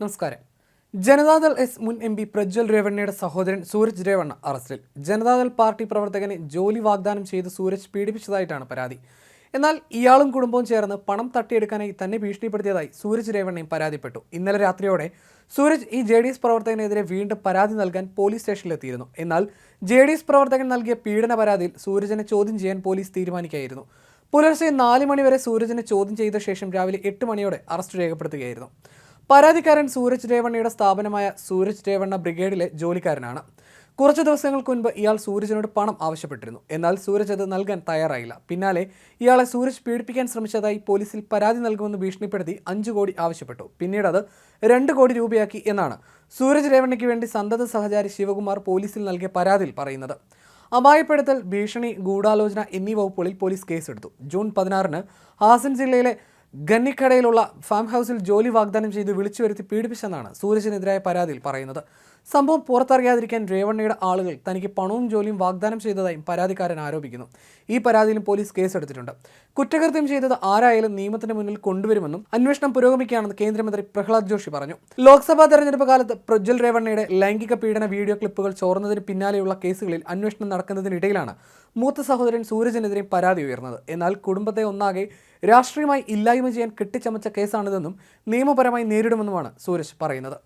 നമസ്കാരം. ജനതാദൾ എസ് മുൻ M P Prajwal രേവണ്ണയുടെ സഹോദരൻ സൂരജ് രേവണ്ണ അറസ്റ്റിൽ. ജനതാദൾ പാർട്ടി പ്രവർത്തകനെ ജോലി വാഗ്ദാനം ചെയ്ത് സൂരജ് പീഡിപ്പിച്ചതായിട്ടാണ് പരാതി. എന്നാൽ ഇയാളും കുടുംബവും ചേർന്ന് പണം തട്ടിയെടുക്കാനായി തന്നെ ഭീഷണിപ്പെടുത്തിയതായി സൂരജ് രേവണ്ണയും പരാതിപ്പെട്ടു. ഇന്നലെ രാത്രിയോടെ സൂരജ് ഈ ജെ ഡി എസ് പ്രവർത്തകനെതിരെ വീണ്ടും പരാതി നൽകാൻ പോലീസ് സ്റ്റേഷനിലെത്തിയിരുന്നു. എന്നാൽ ജെ ഡി എസ് പ്രവർത്തകൻ നൽകിയ പീഡന പരാതിയിൽ സൂരജിനെ ചോദ്യം ചെയ്യാൻ പോലീസ് തീരുമാനിക്കുകയായിരുന്നു. പുലർച്ചെ നാല് മണിവരെ സൂരജിനെ ചോദ്യം ചെയ്ത ശേഷം രാവിലെ എട്ട് മണിയോടെ അറസ്റ്റ് രേഖപ്പെടുത്തുകയായിരുന്നു. പരാതിക്കാരൻ സൂരജ് രേവണ്ണയുടെ സ്ഥാപനമായ സൂരജ് രേവണ്ണ ബ്രിഗേഡിലെ ജോലിക്കാരനാണ്. കുറച്ച് ദിവസങ്ങൾക്ക് മുൻപ് ഇയാൾ സൂരജിനോട് പണം ആവശ്യപ്പെട്ടിരുന്നു. എന്നാൽ സൂരജ് അത് നൽകാൻ തയ്യാറായില്ല. പിന്നാലെ ഇയാളെ സൂരജ് പീഡിപ്പിക്കാൻ ശ്രമിച്ചതായി പോലീസിൽ പരാതി നൽകുമെന്ന് ഭീഷണിപ്പെടുത്തി അഞ്ചു കോടി ആവശ്യപ്പെട്ടു. പിന്നീട് അത് രണ്ട് കോടി രൂപയാക്കി എന്നാണ് സൂരജ് രേവണ്ണയ്ക്ക് വേണ്ടി സന്തത സഹചാരി ശിവകുമാർ പോലീസിൽ നൽകിയ പരാതിയിൽ പറയുന്നത്. അപായപ്പെടുത്തൽ ഭീഷണി ഗൂഢാലോചന എന്നീ വകുപ്പുകളിൽ പോലീസ് കേസെടുത്തു. ജൂൺ പതിനാറിന് ഹാസൻ ജില്ലയിലെ ഗന്നിക്കടയിലുള്ള ഫാം ഹൗസിൽ ജോലി വാഗ്ദാനം ചെയ്ത് വിളിച്ചു വരുത്തി പീഡിപ്പിച്ചെന്നാണ് സൂരജിനെതിരായ പരാതിയിൽ പറയുന്നത്. സംഭവം പുറത്തറിയാതിരിക്കാൻ രേവണ്ണയുടെ ആളുകൾ തനിക്ക് പണവും ജോലിയും വാഗ്ദാനം ചെയ്തതായും പരാതിക്കാരൻ ആരോപിക്കുന്നു. ഈ പരാതിയിലും പോലീസ് കേസെടുത്തിട്ടുണ്ട്. കുറ്റകൃത്യം ചെയ്തത് ആരായാലും നിയമത്തിന് മുന്നിൽ കൊണ്ടുവരുമെന്നും അന്വേഷണം പുരോഗമിക്കുകയാണെന്ന് കേന്ദ്രമന്ത്രി പ്രഹ്ലാദ് ജോഷി പറഞ്ഞു. ലോക്സഭാ തെരഞ്ഞെടുപ്പ് കാലത്ത് പ്രജ്വൽ രേവണ്ണയുടെ ലൈംഗിക പീഡന വീഡിയോ ക്ലിപ്പുകൾ ചോർന്നതിന് പിന്നാലെയുള്ള കേസുകളിൽ അന്വേഷണം നടക്കുന്നതിനിടയിലാണ് മൂത്ത സഹോദരൻ സൂരജിനെതിരെ പരാതി ഉയർന്നത്. എന്നാൽ കുടുംബത്തെ ഒന്നാകെ രാഷ്ട്രീയമായി ഇല്ലായ്മ ചെയ്യാൻ കെട്ടിച്ചമച്ച കേസാണിതെന്നും നിയമപരമായി നേരിടുമെന്നുമാണ് സൂരജ് പറയുന്നത്.